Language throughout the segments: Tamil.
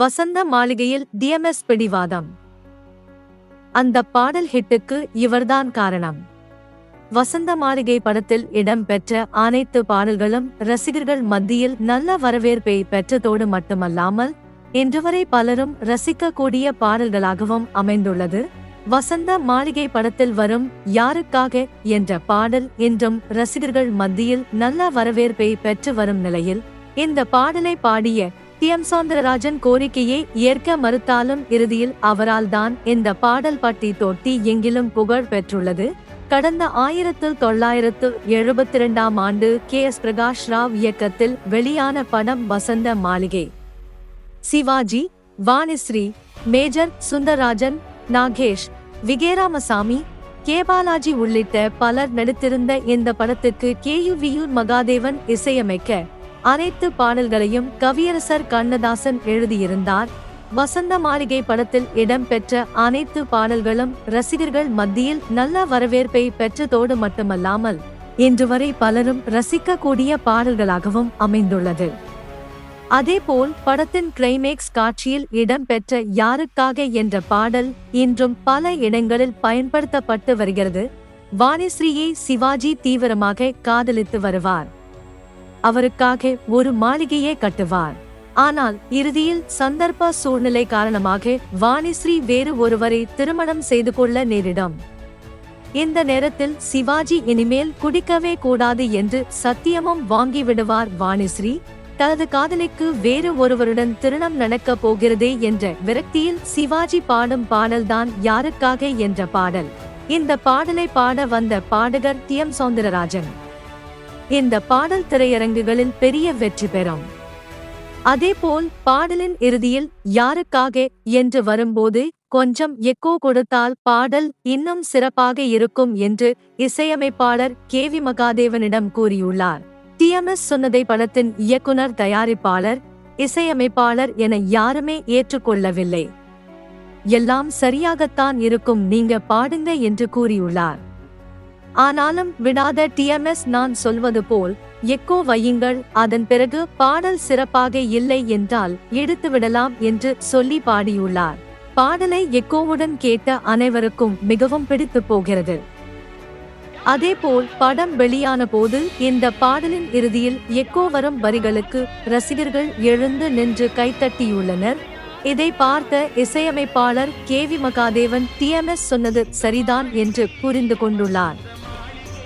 வசந்த மாளிகையில் டிஎம்எஸ் பிடிவாதம். அந்த பாடல் ஹிட்டுக்கு இவர்தான் காரணம். வசந்த மாளிகை படத்தில் இடம்பெற்ற அனைத்து பாடல்களும் ரசிகர்கள் மத்தியில் நல்ல வரவேற்பை பெற்றதோடு மட்டுமல்லாமல் இன்றுவரை பலரும் ரசிக்கக்கூடிய பாடல்களாகவும் அமைந்துள்ளது. வசந்த மாளிகை படத்தில் வரும் யாருக்காக என்ற பாடல் இன்றும் ரசிகர்கள் மத்தியில் நல்ல வரவேற்பை பெற்று வரும் நிலையில் இந்த பாடலை பாடிய எம் சௌந்தரராஜன் கோரிக்கையை ஏற்க மறுத்தாலும் இறுதியில் அவரால் தான் இந்த பாடல் பட்டி தொட்டி எங்கிலும் புகழ் பெற்றுள்ளது. கடந்த ஆயிரத்து தொள்ளாயிரத்து எழுபத்தி இரண்டாம் ஆண்டு கே எஸ் பிரகாஷ் ராவ் இயக்கத்தில் வெளியான படம் வசந்த மாளிகை. சிவாஜி வாணிஸ்ரீ மேஜர் சுந்தரராஜன் நாகேஷ் விகேராமசாமி கே பாலாஜி உள்ளிட்ட பலர் நடித்திருந்த இந்த படத்துக்கு கே யு வியூர் மகாதேவன் இசையமைக்க அனைத்து பாடல்களையும் கவியரசர் கண்ணதாசன் எழுதியிருந்தார். வசந்த மாளிகை படத்தில் இடம்பெற்ற அனைத்து பாடல்களும் ரசிகர்கள் மத்தியில் நல்ல வரவேற்பை பெற்றதோடு மட்டுமல்லாமல் இன்று வரை பலரும் ரசிக்கக்கூடிய பாடல்களாகவும் அமைந்துள்ளது. அதேபோல் படத்தின் கிளைமேக்ஸ் காட்சியில் இடம்பெற்ற யாருக்காக என்ற பாடல் இன்றும் பல இடங்களில் பயன்படுத்தப்பட்டு வருகிறது. வாணிஸ்ரீயை சிவாஜி தீவிரமாக காதலித்து வருவார். அவருக்காக ஒரு மாளிகையே கட்டுவார். ஆனால் இறுதியில் சந்தர்ப்ப சூழ்நிலை காரணமாக வாணிஸ்ரீ வேறு ஒருவரை திருமணம் செய்து கொள்ள நேரிடும். இந்த நேரத்தில் சிவாஜி இனிமேல் குடிக்கவே கூடாது என்று சத்தியமும் வாங்கிவிடுவார் வாணிஸ்ரீ. தனது காதலிக்கு வேறு ஒருவருடன் திருணம் நடக்கப் போகிறதே என்ற விரக்தியில் சிவாஜி பாடும் பாடல்தான் யாருக்காக என்ற பாடல். இந்த பாடலை பாட வந்த பாடகர் டி எம் சௌந்தரராஜன் இந்த பாடல் திரையரங்குகளில் பெரிய வெற்றி பெறும். அதேபோல் பாடலின் இறுதியில் யாருக்காக என்று வரும்போது கொஞ்சம் எக்கோ கொடுத்தால் பாடல் இன்னும் சிறப்பாக இருக்கும் என்று இசையமைப்பாளர் கே வி மகாதேவனிடம் கூறியுள்ளார். டிஎம்எஸ் சொன்னதை படத்தின் இயக்குனர் தயாரிப்பாளர் இசையமைப்பாளர் என யாருமே ஏற்றுக்கொள்ளவில்லை. எல்லாம் சரியாகத்தான் இருக்கும் நீங்க பாடுங்க என்று கூறியுள்ளார். ஆனாலும் விடாத டிஎம்எஸ் நான் சொல்வது போல் எக்கோ வையுங்கள் அதன் பிறகு பாடல் சிறப்பாக இல்லை என்றால் எடுத்து விடலாம் என்று சொல்லி பாடியுள்ளார். பாடலை எக்கோவுடன் கேட்ட அனைவருக்கும் மிகவும் பிடித்து போகிறது. அதேபோல் படம் வெளியான போது இந்த பாடலின் இறுதியில் எக்கோ வரும் வரிகளுக்கு ரசிகர்கள் எழுந்து நின்று கைத்தட்டியுள்ளனர். இதை பார்த்த இசையமைப்பாளர் கே வி மகாதேவன் டிஎம்எஸ் சொன்னது சரிதான் என்று புரிந்து கொண்டுள்ளார்.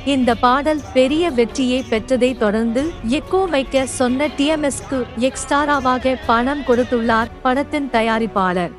இந்த பாடல் பெரிய வெற்றியை பெற்றதை தொடர்ந்து எக்கோ வைக்க சொன்ன டிஎம்எஸ்க்கு எக்ஸ்டாராவாக பணம் கொடுத்துள்ளார் படத்தின் தயாரிப்பாளர்.